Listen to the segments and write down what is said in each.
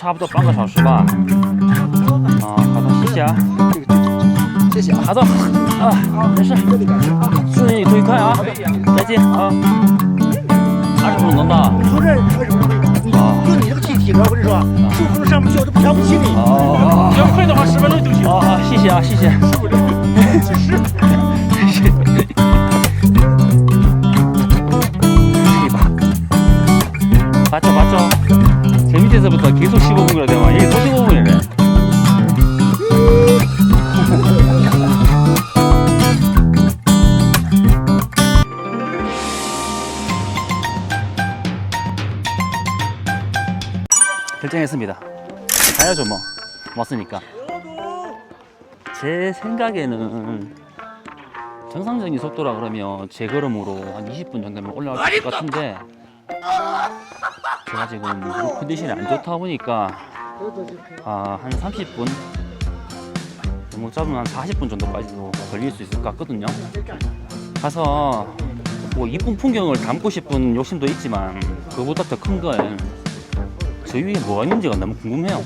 差不多半个小时吧。啊，好的，谢谢啊。这个谢谢啊。好的，啊，没事。祝你旅途愉快啊，再见啊。二十分钟能到。从这二十分钟，你啊就你这个体体格，我跟你说，十五分钟上不去，我都瞧不起你。哦，要快的话，十分钟就行。好好，谢谢啊，谢谢。이 봐. 밑에서부터 계속 15분 그래야 되만 여기 또 15분이래. 결정했습니다. 가야죠 뭐. 왔으니까. 제 생각에는 정상적인 속도라 그러면 제 걸음으로 한 20분 정도면 올라갈 것 같은데 제가 지금 무릎 컨디션이 안 좋다 보니까 아, 한 30분? 못 잡으면 한 40분 정도까지도 걸릴 수 있을 것 같거든요. 가서 뭐 이쁜 풍경을 담고 싶은 욕심도 있지만 그보다 더 큰 건 저 위에 뭐가 있는지가 너무 궁금해요.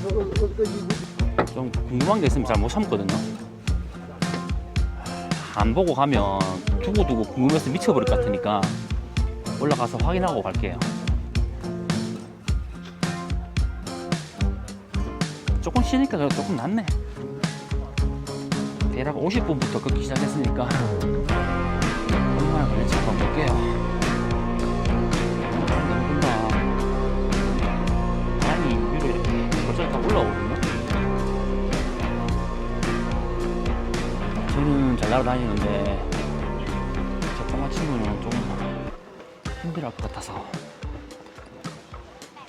좀 궁금한 게 있으면 잘 못 참거든요. 안 보고 가면 두고두고 궁금해서 미쳐버릴 것 같으니까 올라가서 확인하고 갈게요. 조금 쉬니까 그래도 조금 낫네. 대략 50분부터 걷기 시작했으니까 얼마나 걸릴지 한번 볼게요. 힘들다. 바람이 위로 이렇게 거절 다 올라오거든요. 저는 잘 날아다니는데 저 똥마 친구는 좀 힘들어할 것 같아서.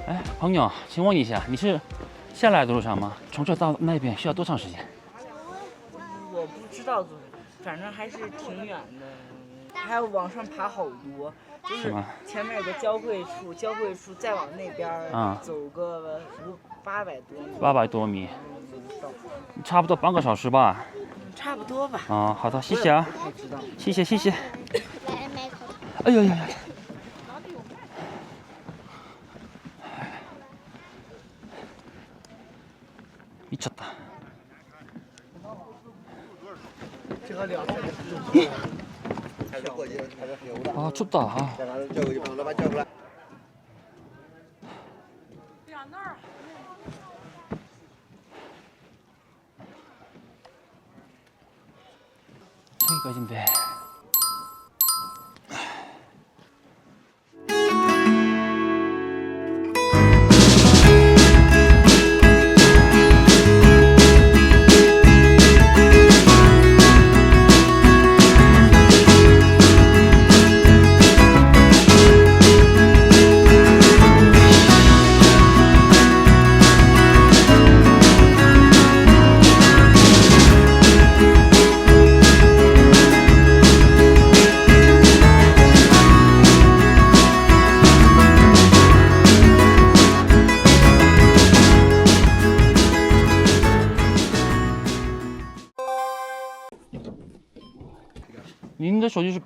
哎，朋友，请问一下，你是下来的路上吗？从这到那边需要多长时间？我不知道多，反正还是挺远的，还要往上爬好多。就是是吗前面有个交汇处，交汇处再往那边儿啊走个五八百多米，八百多米，就到。差不多半个小时吧。差不多吧。啊，好的，谢谢啊，我也不太知道。谢谢谢谢。哎呦呀呀！ 미쳤다. 아 춥다. 아. 저기까지인데.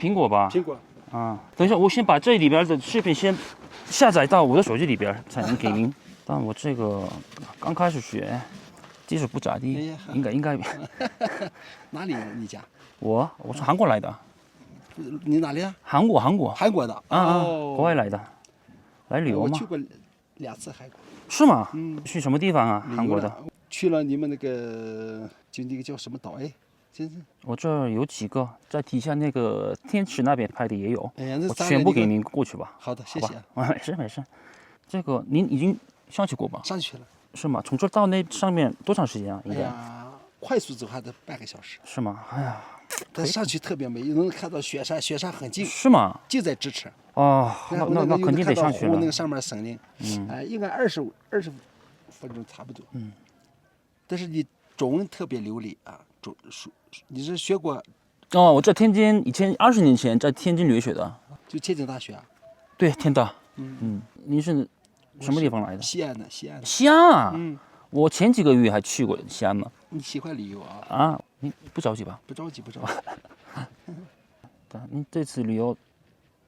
苹果吧？苹果，啊，等一下，我先把这里边的视频先下载到我的手机里边，才能给您。但我这个刚开始学，技术不咋哎地，应该应该。哪里你家？我我是韩国来的，你哪里啊？韩国韩国韩国的。啊啊，哦国外来的，来旅游吗我去？过两次韩国。是吗？嗯，去什么地方啊？韩国的。去了你们那个，就那个叫什么岛？哎，真是，我这儿有几个，在底下那个天池那边拍的也有，哎呀，那我。全部给您过去吧。好的，谢谢啊。啊，没事没事。这个您已经上去过吧？上去了。是吗？从这到那上面多长时间啊？应哎该、呀，快速走还得半个小时，是吗？哎呀，但上去特别美，又能看到雪山，雪山很近，是吗？就在咫尺。哦，那那那肯定得上去了那个。上面森林，嗯哎，应该二十五二十分钟差不多。嗯。但是你中文特别流利啊，中说你是学过哦，我在天津，以前二十年前在天津留学的，就天津大学啊？对，天大。嗯嗯，您是什么地方来的？西安的，西安的。西安啊！嗯，我前几个月还去过西安呢。你喜欢旅游啊？啊，你不着急吧？不着急，不着急。对你这次旅游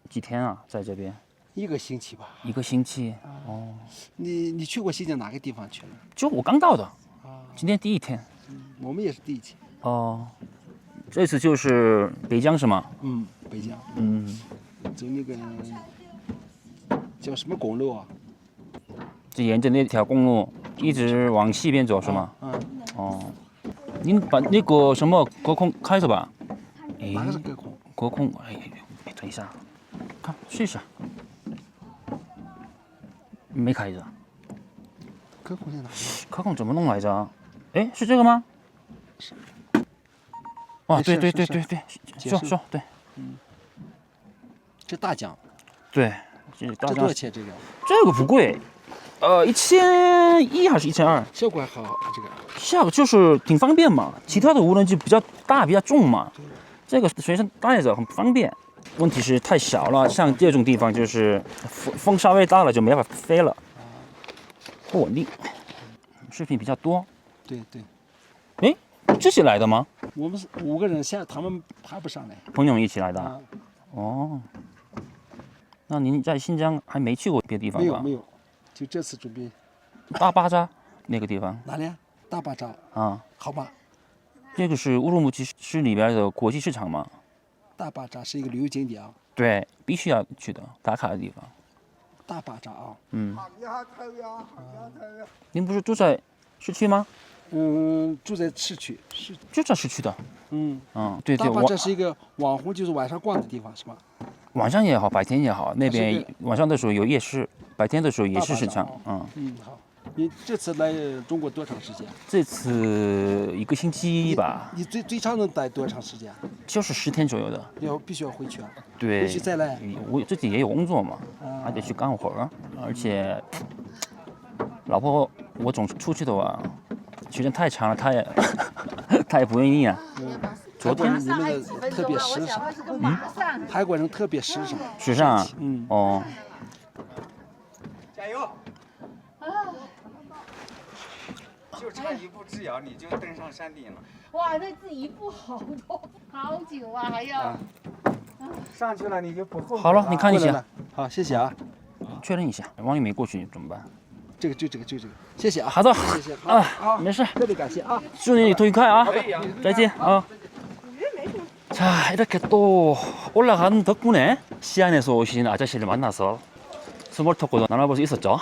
几天啊？在这边一个星期吧。一个星期。哦，你你去过新疆哪个地方去了？就我刚到的，啊，今天第一天。我们也是第一期。哦，这次就是北疆是吗？嗯，北疆嗯，走那个叫什么公路啊？就沿着那条公路一直往西边走是吗？嗯，哦，您把那个什么隔空开着吧。哎隔空？隔空，哎，哎等一下，看试试。没开着，隔空在哪里？隔空怎么弄来着？哎，是这个吗？是。哇，没对对对对对，说说对嗯这大奖，对，这大奖这多少钱？这个这个不贵，呃，一千一还是一千二？效果还好，这个效果就是挺方便嘛，其他的无人机比较大比较重嘛，这个随身带着很方便。问题是太小了，像这种地方就是风风稍微大了就没办法飞了，不稳定。视频比较多，对对。哎，这些来的吗？我们是五个人，现在他们爬不上来朋友们一起来的？啊，哦，那您在新疆还没去过别的地方吧？没有没有，就这次准备大巴扎那个地方哪里啊？大巴扎，啊，好吧？这个是乌鲁木齐市里边的国际市场吗？大巴扎是一个旅游景点啊，对，必须要去的打卡的地方。大巴扎啊，嗯，您不是住在市区吗？嗯，住在市区，是，就在市区的。嗯，嗯，对对，大巴晚扎是一个网红，就是晚上逛的地方，是吧？晚上也好，白天也好，那边晚上的时候有夜市，白天的时候也是市场。嗯，嗯，好。你这次来中国多长时间？这次一个星期吧，你最最长能待多长时间？就是十天左右的。要必须要回去啊，对回去，再来。我自己也有工作嘛，还得去干活儿，而且老婆我总是出去的话，时间太长了，他也 他也不愿意啊。泰国人你们的特别时尚，嗯，泰国人特别时尚。时尚啊，嗯，哦，加油！就差一步之遥，你就登上山顶了。哇，那这一步好多，好久啊，还要。上去了你就不后悔好了，你看一下过来了，好，谢谢啊。确认一下，万一没过去怎么办？ 这个就这个就这个，谢谢啊。好的，谢谢，好啊好，没事，特别感谢啊。祝你旅途愉快啊！再见아 자, 이렇게 또 올라가는 덕분에 시안에서 오신 아저씨를 만나서 스몰 토크도 나눠볼 수 있었죠.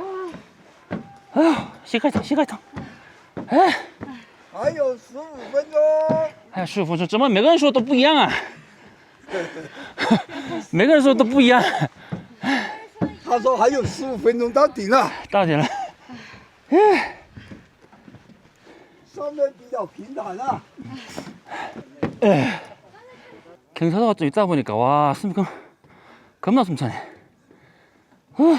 시가이탕, 시가이탕. 还有十五分钟。哎，师傅说怎么每个人说都不一样啊？每个人说都不一样。他说还有十五分钟到顶了，到点了，上面比较平坦啊。 경사도가 좀 있다 보니까 와 숨이 겁, 겁나 숨차네. 还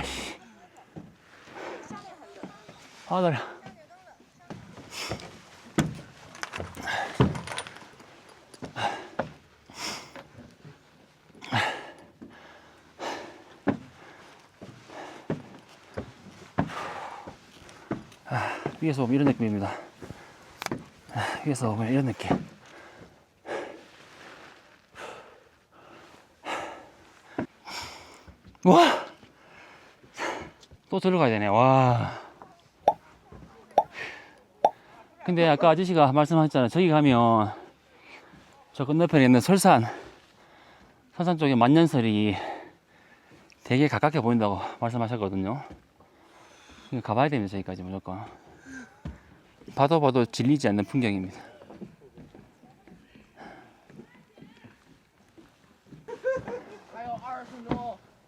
아, 다리. 아, 위에서 보면 이런 느낌입니다. 아, 위에서 보면 이런 느낌. 와! 또 들어가야 되네, 와. 근데 아까 아저씨가 말씀하셨잖아요. 저기 가면 저 건너편에 있는 설산, 설산 쪽에 만년설이 되게 가깝게 보인다고 말씀하셨거든요. 가봐야 됩니다. 저기까지 무조건. 봐도 봐도 질리지 않는 풍경입니다.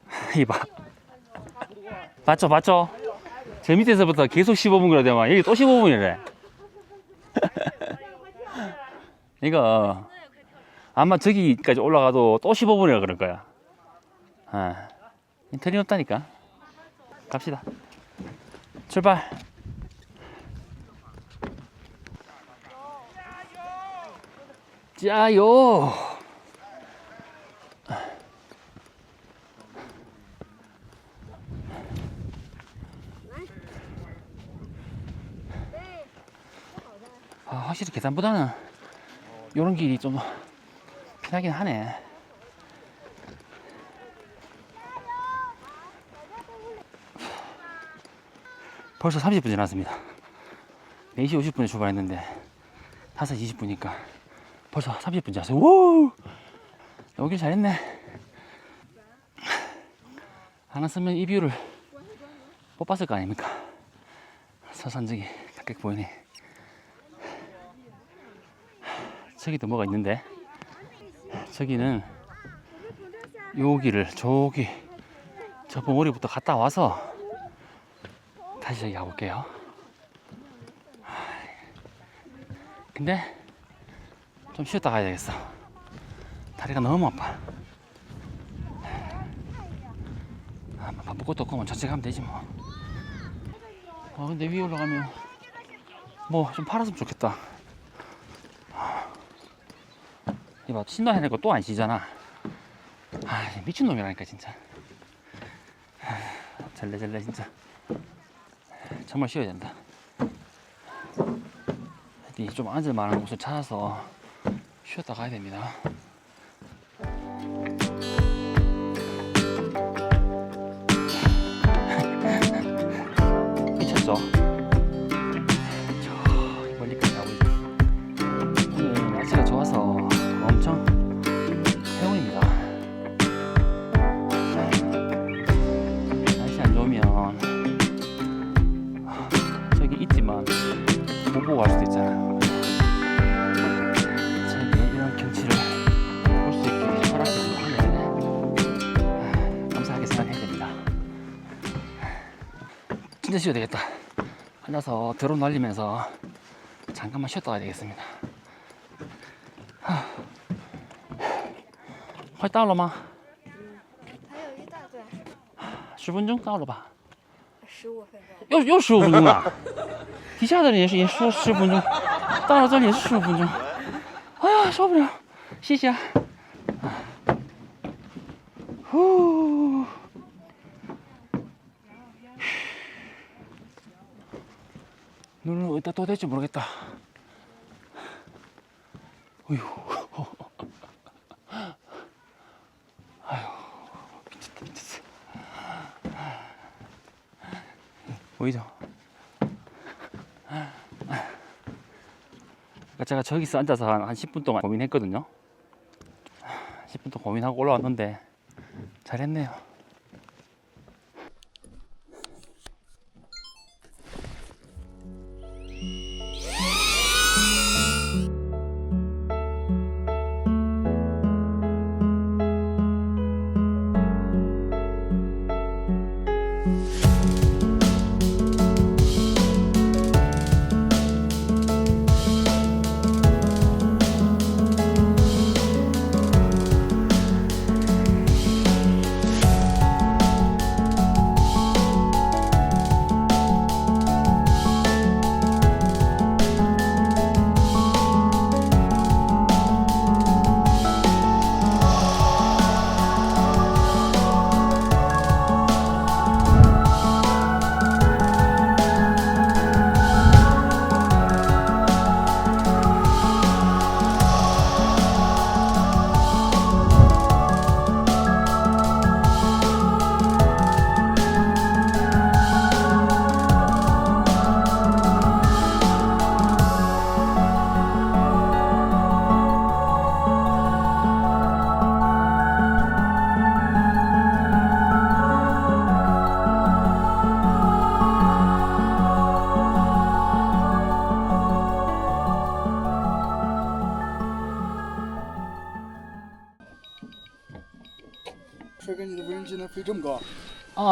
이봐. 맞죠, 맞죠? 저 밑에서부터 계속 15분 그러더만 여기 또 15분이래. 이거 아마 저기까지 올라가도 또 15분이라 그럴 거야. 아, 틀림없다니까. 갑시다. 출발. 짜요. 아, 확실히 계단보다는 이런 길이 좀 편하긴 하네. 벌써 30분 지났습니다. 4시 50분에 출발했는데 5시 20분이니까 벌써 30분 지났어요. 우! 오길 잘했네. 안 왔으면 이 뷰를 못 봤을 거 아닙니까? 서산적이 가깝게 보이네. 저기도 뭐가 있는데? 저기는 여기를 저기 저 봉우리부터 갔다 와서 다시 저기 가볼게요. 근데 좀 쉬었다 가야 되겠어. 다리가 너무 아파. 아, 뭐 바쁠 것도 없고 뭐 저쪽 가면 되지 뭐. 아, 근데 위에 올라가면 뭐 좀 팔았으면 좋겠다 이봐 신나 해놓고 또안 쉬잖아. 아 미친놈이라니까 진짜. 아, 절레절레 진짜. 정말 쉬어야 된다. 좀 앉을 만한 곳을 찾아서 쉬었다 가야 됩니다 진짜 쉬어야 되겠다. 앉아서 드론 날리면서 잠깐만 쉬었다 가야 되겠습니다. 快到了吗？还有一大段，十分钟到了吧？十五分钟。又又十五分钟了，底下的人也是也说十分钟，到了这里也是十五分钟。哎呀，受不了，谢谢 또 될지 모르겠다. 어휴. 아휴, 미쳤다, 미쳤어. 보이죠? 그러니까 제가 저기서 앉아서 한, 한 10분 동안 고민했거든요. 10분 동안 고민하고 올라왔는데 잘했네요.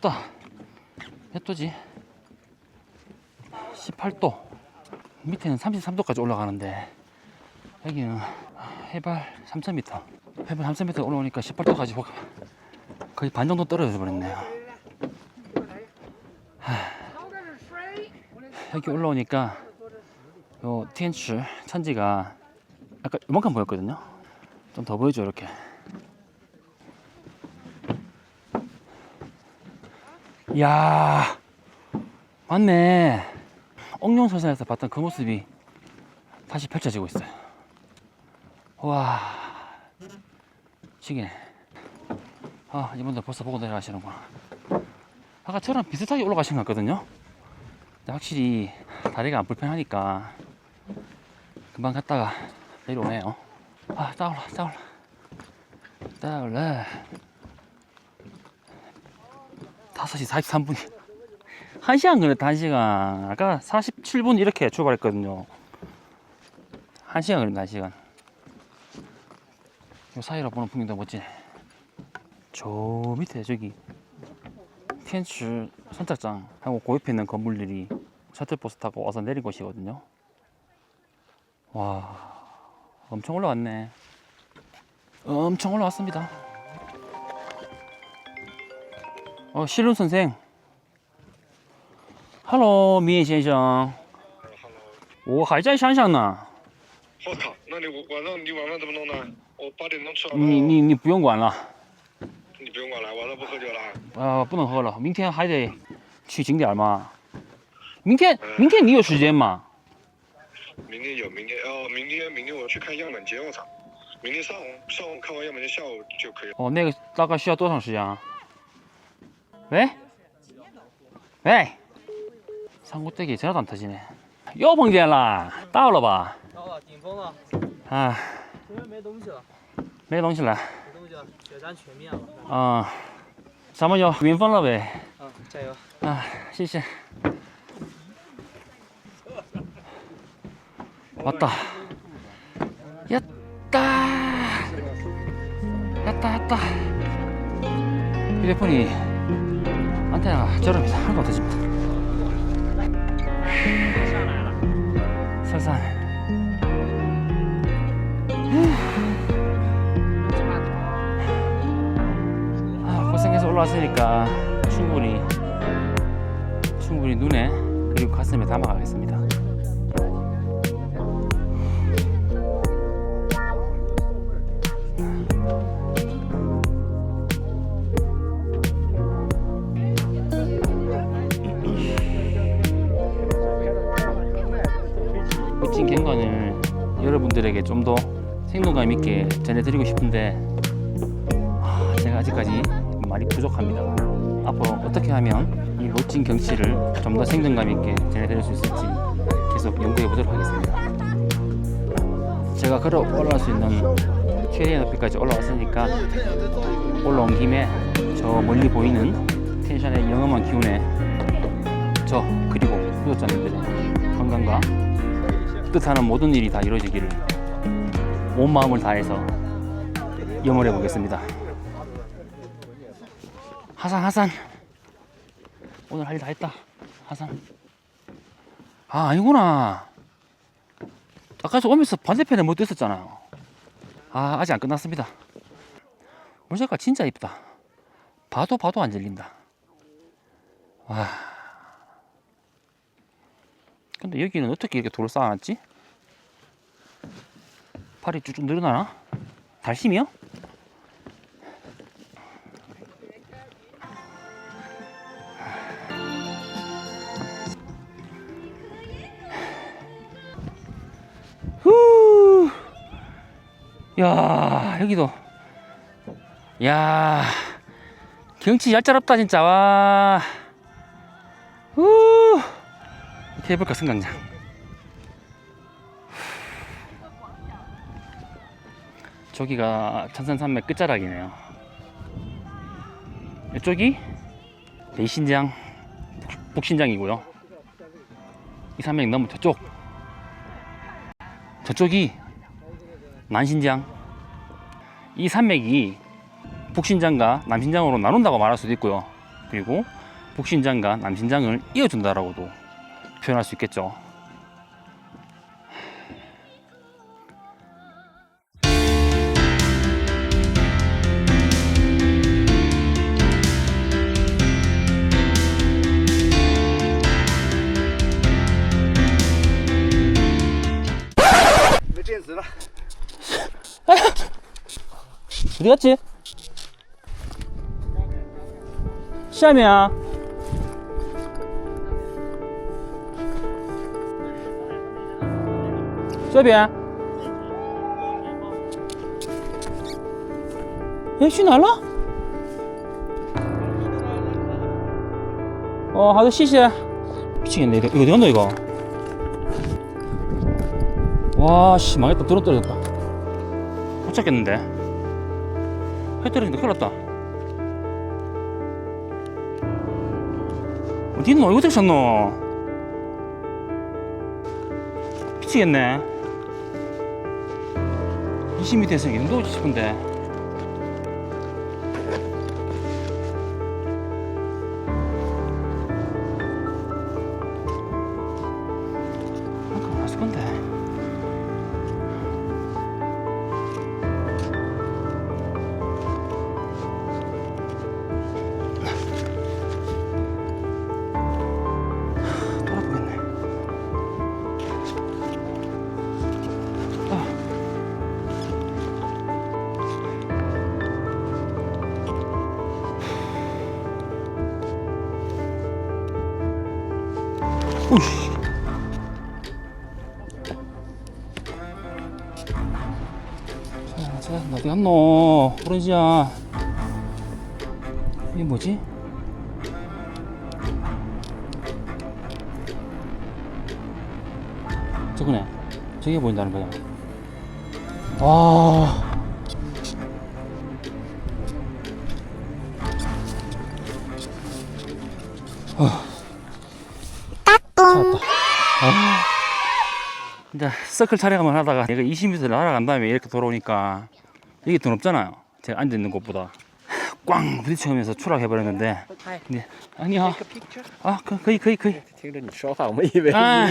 춥다. 몇 도지? 18도. 밑에는 33도까지 올라가는데 여기는 해발 3000m 해발 3000m 올라오니까 18도까지 거의 반 정도 떨어져 버렸네요. 하, 여기 올라오니까 요 티엔츠 천지가 아까 이만큼 보였거든요. 좀 더 보이죠 이렇게 이야 맞네. 옥룡서산에서 봤던 그 모습이 다시 펼쳐지고 있어요. 와 지기네 아 이분들 벌써 보고 내려가시는구나. 아까 저랑 비슷하게 올라가신 것 같거든요? 근데 확실히 다리가 안 불편하니까 금방 갔다가 내려오네요. 아 따올라 따올라. 따올라 5시 43분이. 1시간 걸렸다 1시간 아까 47분 이렇게 출발했거든요. 1시간 걸린다 1시간. 요 사이로 보는 풍경도 멋지네. 저 밑에 저기 텐츠 선착장 하고 그 옆에 있는 건물들이 셔틀버스 타고 와서 내린 곳이거든요. 와 엄청 올라왔네. 엄청 올라왔습니다 어, 실론 선생. Hello，米先生。我还在山上呢，我靠，那你晚上你晚上怎么弄呢？我八点钟吃完你你你不用管了，你不用管了，晚上不喝酒了。呃，不能喝了，明天还得去景点嘛。明天明天你有时间吗？明天有，明天哦，明天明天我去看样本间，我操！明天上午上午看完样本间，下午就可以了。哦，那个大概需要多长时间啊？ 喂，喂，상구떼기 전화도 안 터지네. 又碰见了，到了吧？到了，顶峰了，啊，这边没东西了，没东西了。没东西了，雪山全灭了。啊，咱们就云峰了呗。嗯，加油！啊，谢谢。왔다. 야따. 야따 야따. 휴대폰이 안테나가 저럽니다. 하나도 안 터집니다. 설산. 아, 고생해서 올라왔으니까 충분히 충분히 눈에 그리고 가슴에 담아가겠습니다. 좀 더 생동감 있게 전해드리고 싶은데 아, 제가 아직까지 말이 부족합니다. 앞으로 어떻게 하면 이 멋진 경치를 좀 더 생동감 있게 전해드릴 수 있을지 계속 연구해 보도록 하겠습니다. 제가 걸어 올라갈 수 있는 최대의 높이까지 올라왔으니까 올라온 김에 저 멀리 보이는 텐션의 영험한 기운에 저 그리고 구독자님들의 건강과 뜻하는 모든 일이 다 이루어지기를 온 마음을 다해서 염원해 보겠습니다. 하산 하산. 오늘 할 일 다 했다. 하산. 아 아니구나. 아까 저 오면서 반대편에 못 있었잖아요 아 아직 안 끝났습니다. 물색깔 진짜 이쁘다. 봐도 봐도 안 질린다. 와. 근데 여기는 어떻게 이렇게 돌을 쌓아놨지? 팔이 쭉쭉 늘어나나? 달심이요? 후. 야, 여기도. 야. 경치 얄짤없다 진짜. 와. 후. 케이블카 승강장. 저기가 천산산맥 끝자락이네요. 이쪽이 대신장 북- 북신장이고요. 이 산맥 넘어 저쪽. 저쪽이 난신장. 이 산맥이 북신장과 남신장으로 나눈다고 말할 수도 있고요. 그리고 북신장과 남신장을 이어준다라고도 표현할 수 있겠죠 갔지? 시험이야. 시험이야. 에, 시 날라? 어, 하도 시시. 미치겠네. 이거, 이거 어디 갔노, 이거? 와, 씨, 망했다. 들어 떨어졌다. 못 찾겠는데. 해 떨어진다. 큰일 났다. 어디 있노? 이거 쳤노? 미치겠네. 20m에서 이 정도 오지 싶은데. 이게 뭐지? 저거네. 저게 보인다는 거야. 와. 아. 이제 서클 촬영을 하다가 내가 20m 날아간 다음에 이렇게 돌아오니까 이게 더 높잖아요. 제가 앉아 있는 곳보다 꽝 부딪혀면서 추락해버렸는데. 네, 아니요. 아, 그, 거의, 거의, 거의. 听着你说话，我们以为 아,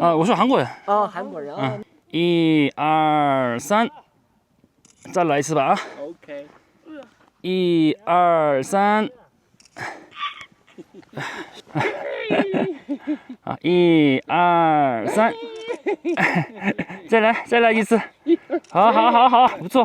아, 我说韩国人.哦，韩国人啊。嗯一二三，再来一次吧啊！ OK。一二三，啊，一二三，再来再来一次，好好好好，不错，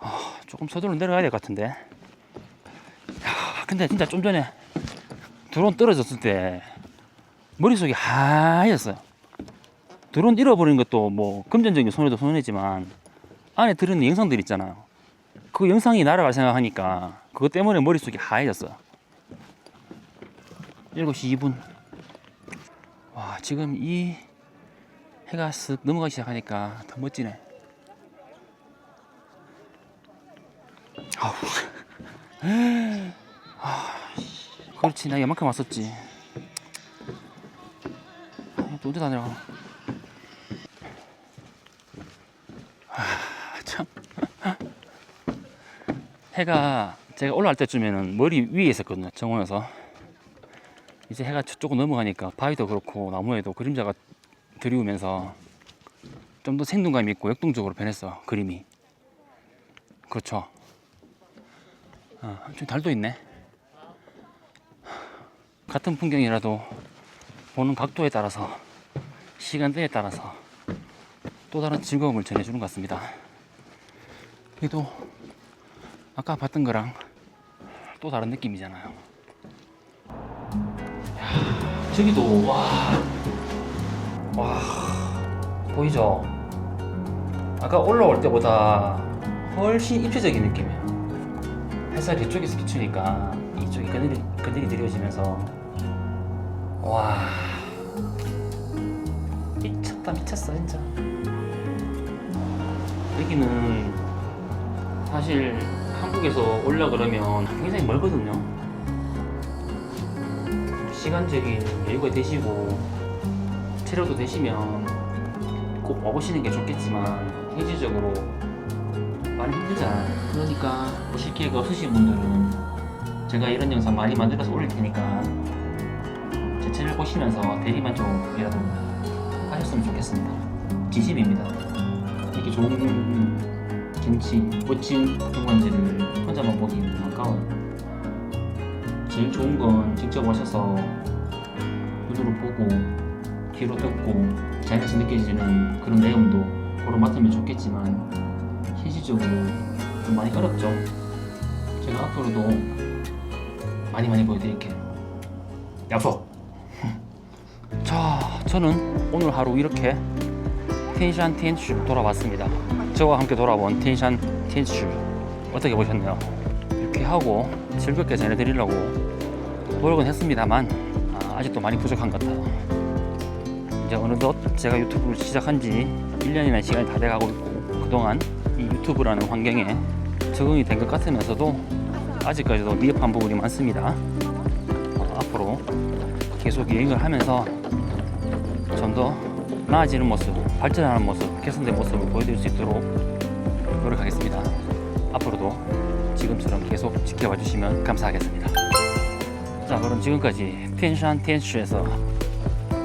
아, 조금 서둘러 내려가야 될 것 같은데. 야, 근데 진짜 좀 전에 드론 떨어졌을 때 머릿속이 하얘졌어요. 드론 잃어버린 것도 뭐 금전적인 손해도 손해지만 안에 들어있는 영상들 있잖아요. 그 영상이 날아갈 생각하니까 그것 때문에 머릿속이 하얘졌어요. 7시 2분. 와, 지금 이 해가 쓱 넘어가기 시작하니까 더 멋지네. 아우. 아, 그렇지. 나 이만큼 왔었지. 아, 또 언제 다 내려가? 아, 참. 해가 제가 올라갈 때쯤에는 머리 위에 있었거든요. 정원에서. 이제 해가 저쪽으로 넘어가니까 바위도 그렇고 나무에도 그림자가 들이우면서 좀 더 생동감 있고 역동적으로 변했어 그림이 그렇죠 아, 좀 달도 있네 같은 풍경이라도 보는 각도에 따라서 시간대에 따라서 또 다른 즐거움을 전해주는 것 같습니다 그래도 아까 봤던 거랑 또 다른 느낌이잖아요 야, 저기도 와, 와 보이죠? 아까 올라올 때보다 훨씬 입체적인 느낌이에요. 햇살이 이쪽에서 비추니까 이쪽이 그늘이, 그늘이 드려지면서 와 미쳤다 미쳤어 진짜. 여기는 사실 한국에서 올라 그러면 굉장히 멀거든요. 시간적인 여유가 되시고 체력도 되시면 꼭 와보시는 게 좋겠지만 현실적으로 많이 힘들잖아요. 그러니까 오실 기회가 없으신 분들은 제가 이런 영상 많이 만들어서 올릴 테니까 제 채널 보시면서 대리만족이라도 하셨으면 좋겠습니다. 진심입니다. 이렇게 좋은 경치, 멋진 경관지를 혼자만 보기는 아까워요. 제일 좋은 건 직접 오셔서 눈으로 보고 귀로 듣고 자연에서 느껴지는 그런 내용도 보러 맡으면 좋겠지만 현실적으로 좀 많이 어렵죠. 제가 앞으로도 많이 많이 보여드릴게요. 약속! 자, 저는 오늘 하루 이렇게 텐샨 텐슈 돌아봤습니다. 저와 함께 돌아본 텐샨 텐슈 어떻게 보셨나요? 이렇게 하고 즐겁게 전해드리려고 노력은 했습니다만 아, 아직도 많이 부족한 것 같아요. 이제 어느덧 제가 유튜브를 시작한 지 1년이나 시간이 다 돼가고 있고 그동안 이 유튜브라는 환경에 적응이 된 것 같으면서도 아직까지도 미흡한 부분이 많습니다. 어, 앞으로 계속 여행을 하면서 좀 더 나아지는 모습, 발전하는 모습, 개선된 모습을 보여드릴 수 있도록 노력하겠습니다. 앞으로도 지금처럼 계속 지켜봐 주시면 감사하겠습니다. 자, 그럼 지금까지 텐션 텐슈에서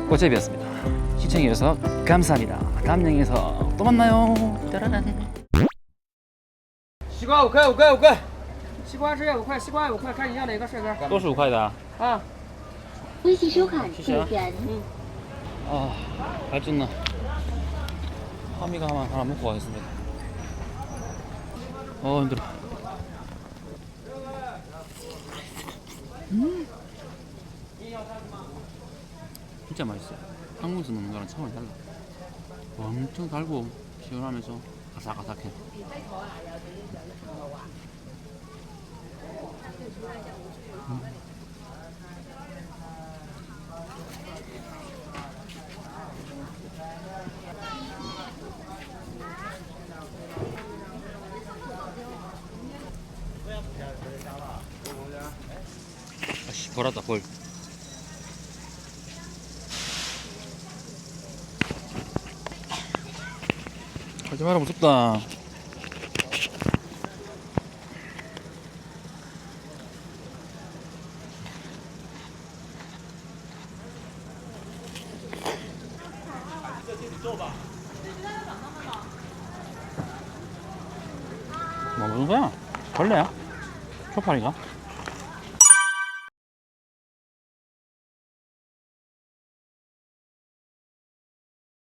꼬제비였습니다. 시청해주셔서 감사합니다. 다음 영상에서 또 만나요. 따라란. 西瓜五块，五块，五块。西瓜是要五块，西瓜五块，看你要哪个帅哥？都是五块的啊。啊，微信收看谢谢啊会员。 아, 발전나. 하미가 하나, 하나 먹고 가겠습니다. 어, 힘들어. 음. 진짜 맛있어요. 한국에서 먹는 거랑 차원이 달라. 엄청 달고 시원하면서 아삭아삭해. 아씨, 벌었다, 벌. 하지 마라, 무섭다. 초파리가?